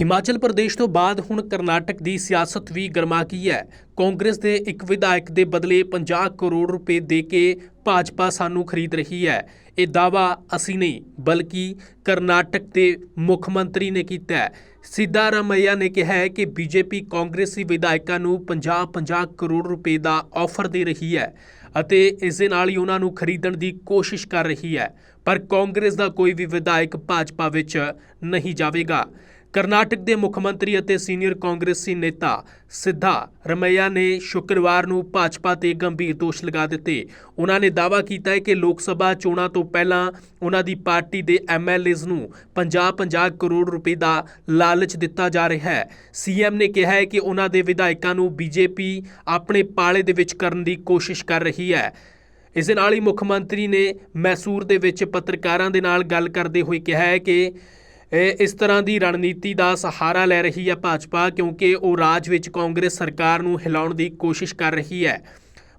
ਹਿਮਾਚਲ ਪ੍ਰਦੇਸ਼ ਤੋਂ ਬਾਅਦ ਹੁਣ ਕਰਨਾਟਕ ਦੀ ਸਿਆਸਤ ਵੀ ਗਰਮਾ ਗਈ ਹੈ। ਕਾਂਗਰਸ ਦੇ ਇੱਕ ਵਿਧਾਇਕ ਦੇ ਬਦਲੇ 50 ਕਰੋੜ ਰੁਪਏ ਦੇ ਕੇ ਭਾਜਪਾ ਸਾਨੂੰ ਖਰੀਦ ਰਹੀ ਹੈ। ਇਹ ਦਾਵਾ ਅਸੀਂ ਨਹੀਂ, ਬਲਕਿ ਕਰਨਾਟਕ ਦੇ ਮੁੱਖ ਮੰਤਰੀ ਨੇ ਕੀਤਾ ਹੈ। ਸਿੱਧਾਰਮਈਆ ਨੇ ਕਿਹਾ ਹੈ ਕਿ ਬੀਜੇਪੀ ਕਾਂਗਰਸੀ ਵਿਧਾਇਕਾਂ ਨੂੰ 50-50 ਕਰੋੜ ਰੁਪਏ ਦਾ ਆਫਰ ਦੇ ਰਹੀ ਹੈ ਅਤੇ ਇਸ ਦੇ ਨਾਲ ਹੀ ਉਹਨਾਂ ਨੂੰ ਖਰੀਦਣ ਦੀ ਕੋਸ਼ਿਸ਼ ਕਰ ਰਹੀ ਹੈ। ਪਰ ਕਾਂਗਰਸ ਦਾ ਕੋਈ ਵੀ ਵਿਧਾਇਕ ਭਾਜਪਾ ਵਿੱਚ ਨਹੀਂ ਜਾਵੇਗਾ। ਕਰਨਾਟਕ ਦੇ ਮੁੱਖ ਮੰਤਰੀ ਅਤੇ ਸੀਨੀਅਰ ਕਾਂਗਰਸੀ ਨੇਤਾ ਸਿੱਧਾ ਰਮਈਆ ਨੇ ਸ਼ੁੱਕਰਵਾਰ ਨੂੰ ਭਾਜਪਾ ਤੇ ਗੰਭੀਰ ਦੋਸ਼ ਲਗਾ ਦਿੱਤੇ। ਉਹਨਾਂ ਨੇ ਦਾਅਵਾ ਕੀਤਾ ਹੈ ਕਿ ਲੋਕ ਸਭਾ ਚੋਣਾਂ ਤੋਂ ਪਹਿਲਾਂ ਉਹਨਾਂ ਦੀ ਪਾਰਟੀ ਦੇ ਐਮਐਲਏਜ਼ ਨੂੰ 50-50 ਕਰੋੜ ਰੁਪਏ ਦਾ ਲਾਲਚ ਦਿੱਤਾ ਜਾ ਰਿਹਾ ਹੈ। ਸੀਐਮ ਨੇ ਕਿਹਾ ਹੈ ਕਿ ਉਹਨਾਂ ਦੇ ਵਿਧਾਇਕਾਂ ਨੂੰ ਬੀਜੇਪੀ ਆਪਣੇ ਪਾਲੇ ਦੇ ਵਿੱਚ ਕਰਨ ਦੀ ਕੋਸ਼ਿਸ਼ ਕਰ ਰਹੀ ਹੈ। ਇਸ ਦੇ ਨਾਲ ਹੀ ਮੁੱਖ ਮੰਤਰੀ ਨੇ ਮੈਸੂਰ ਦੇ ਵਿੱਚ ਪੱਤਰਕਾਰਾਂ ਦੇ ਨਾਲ ਗੱਲ ਕਰਦੇ ਹੋਏ ਕਿਹਾ ਹੈ ਕਿ ਇਸ ਤਰ੍ਹਾਂ ਦੀ ਰਣਨੀਤੀ ਦਾ ਸਹਾਰਾ ਲੈ ਰਹੀ ਹੈ ਭਾਜਪਾ, ਕਿਉਂਕਿ ਉਹ ਰਾਜ ਵਿੱਚ ਕਾਂਗਰਸ ਸਰਕਾਰ ਨੂੰ ਹਿਲਾਉਣ ਦੀ ਕੋਸ਼ਿਸ਼ ਕਰ ਰਹੀ ਹੈ।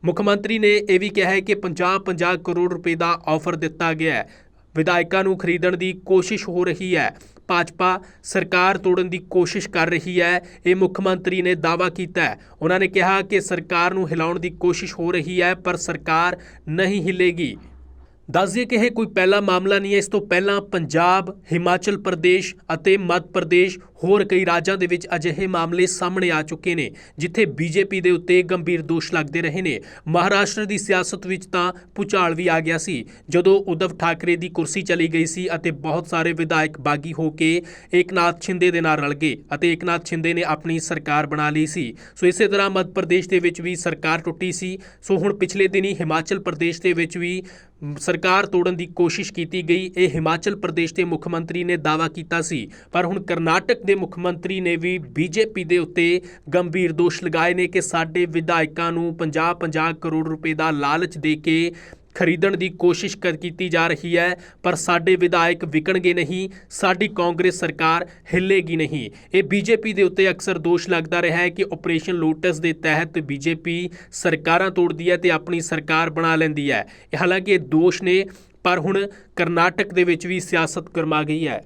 ਮੁੱਖ ਮੰਤਰੀ ਨੇ ਇਹ ਵੀ ਕਿਹਾ ਹੈ ਕਿ 50-50 ਕਰੋੜ ਰੁਪਏ ਦਾ ਆਫਰ ਦਿੱਤਾ ਗਿਆ ਹੈ। ਵਿਧਾਇਕਾਂ ਨੂੰ ਖਰੀਦਣ ਦੀ ਕੋਸ਼ਿਸ਼ ਹੋ ਰਹੀ ਹੈ। ਭਾਜਪਾ ਸਰਕਾਰ ਤੋੜਨ ਦੀ ਕੋਸ਼ਿਸ਼ ਕਰ ਰਹੀ ਹੈ, ਇਹ ਮੁੱਖ ਮੰਤਰੀ ਨੇ ਦਾਅਵਾ ਕੀਤਾ ਉਹਨਾਂ ਨੇ ਕਿਹਾ ਕਿ ਸਰਕਾਰ ਨੂੰ ਹਿਲਾਉਣ ਦੀ ਕੋਸ਼ਿਸ਼ ਹੋ ਰਹੀ ਹੈ, ਪਰ ਸਰਕਾਰ ਨਹੀਂ ਹਿਲੇਗੀ। ਦੱਸ ਦਈਏ ਕਿ ਇਹ ਕੋਈ ਪਹਿਲਾ ਮਾਮਲਾ ਨਹੀਂ ਹੈ। ਇਸ ਤੋਂ ਪਹਿਲਾਂ ਪੰਜਾਬ, ਹਿਮਾਚਲ ਪ੍ਰਦੇਸ਼ ਅਤੇ ਮੱਧ ਪ੍ਰਦੇਸ਼ ਹੋਰ ਕਈ ਰਾਜਾਂ ਦੇ ਵਿੱਚ ਅਜਿਹੇ ਮਾਮਲੇ ਸਾਹਮਣੇ ਆ ਚੁੱਕੇ ਨੇ, ਜਿੱਥੇ ਬੀਜੇਪੀ ਦੇ ਉੱਤੇ ਗੰਭੀਰ ਦੋਸ਼ ਲੱਗਦੇ ਰਹੇ ਨੇ। ਮਹਾਰਾਸ਼ਟਰ ਦੀ ਸਿਆਸਤ ਵਿੱਚ ਤਾਂ ਪੁਚਾਲ ਵੀ ਆ ਗਿਆ ਸੀ। ਜਦੋਂ ਉद्धਵ ਠਾਕਰੇ ਦੀ ਕੁਰਸੀ ਚਲੀ ਗਈ ਸੀ ਅਤੇ ਬਹੁਤ ਸਾਰੇ ਵਿਧਾਇਕ ਬਾਗੀ ਹੋ ਕੇ ਏਕਨਾਥ ਛਿੰਦੇ ਦੇ ਨਾਲ ਰਲ ਗਏ ਅਤੇ ਏਕਨਾਥ ਸ਼ਿੰਦੇ ਨੇ ਆਪਣੀ ਸਰਕਾਰ ਬਣਾ ਲਈ ਸੀ। ਸੋ ਇਸੇ ਤਰ੍ਹਾਂ ਮੱਧ ਪ੍ਰਦੇਸ਼ ਦੇ ਵਿੱਚ ਵੀ ਸਰਕਾਰ ਟੁੱਟੀ ਸੀ। ਸੋ ਹੁਣ ਪਿਛਲੇ ਦਿਨੀ ਹਿਮਾਚਲ ਪ੍ਰਦੇਸ਼ ਦੇ ਵਿੱਚ ਵੀ ਸਰਕਾਰ ਤੋੜਨ ਦੀ ਕੋਸ਼ਿਸ਼ ਕੀਤੀ ਗਈ। ਇਹ ਹਿਮਾਚਲ ਪ੍ਰਦੇਸ਼ ਦੇ ਮੁੱਖ ਮੰਤਰੀ ਨੇ ਦਾਅਵਾ ਕੀਤਾ ਸੀ। ਪਰ ਹੁਣ ਕਰਨਾਟਕ ਦੇ ਮੁੱਖ ਮੰਤਰੀ ਨੇ ਵੀ ਬੀਜੇਪੀ ਦੇ ਉੱਤੇ ਗੰਭੀਰ ਦੋਸ਼ ਲਗਾਏ ਨੇ ਕਿ ਸਾਡੇ ਵਿਧਾਇਕਾਂ ਨੂੰ 50-50 ਕਰੋੜ ਰੁਪਏ ਦਾ ਲਾਲਚ ਦੇ ਕੇ ਖਰੀਦਣ ਦੀ ਕੋਸ਼ਿਸ਼ ਕਰ ਕੀਤੀ ਜਾ ਰਹੀ ਹੈ, ਪਰ ਸਾਡੇ ਵਿਧਾਇਕ ਵਿਕਣਗੇ ਨਹੀਂ, ਸਾਡੀ ਕਾਂਗਰਸ ਸਰਕਾਰ ਹਿੱਲੇਗੀ ਨਹੀਂ। ਇਹ ਬੀਜੇਪੀ ਦੇ ਉੱਤੇ ਅਕਸਰ ਦੋਸ਼ ਲੱਗਦਾ ਰਿਹਾ ਹੈ ਕਿ ਆਪਰੇਸ਼ਨ ਲੋਟਸ ਦੇ ਤਹਿਤ ਬੀਜੇਪੀ ਸਰਕਾਰਾਂ ਤੋੜਦੀ ਹੈ ਤੇ ਆਪਣੀ ਸਰਕਾਰ ਬਣਾ ਲੈਂਦੀ ਹੈ। ਹਾਲਾਂਕਿ ਇਹ ਦੋਸ਼ ਨੇ, ਪਰ ਹੁਣ ਕਰਨਾਟਕ ਦੇ ਵਿੱਚ ਵੀ ਸਿਆਸਤ ਗਰਮਾ ਗਈ ਹੈ।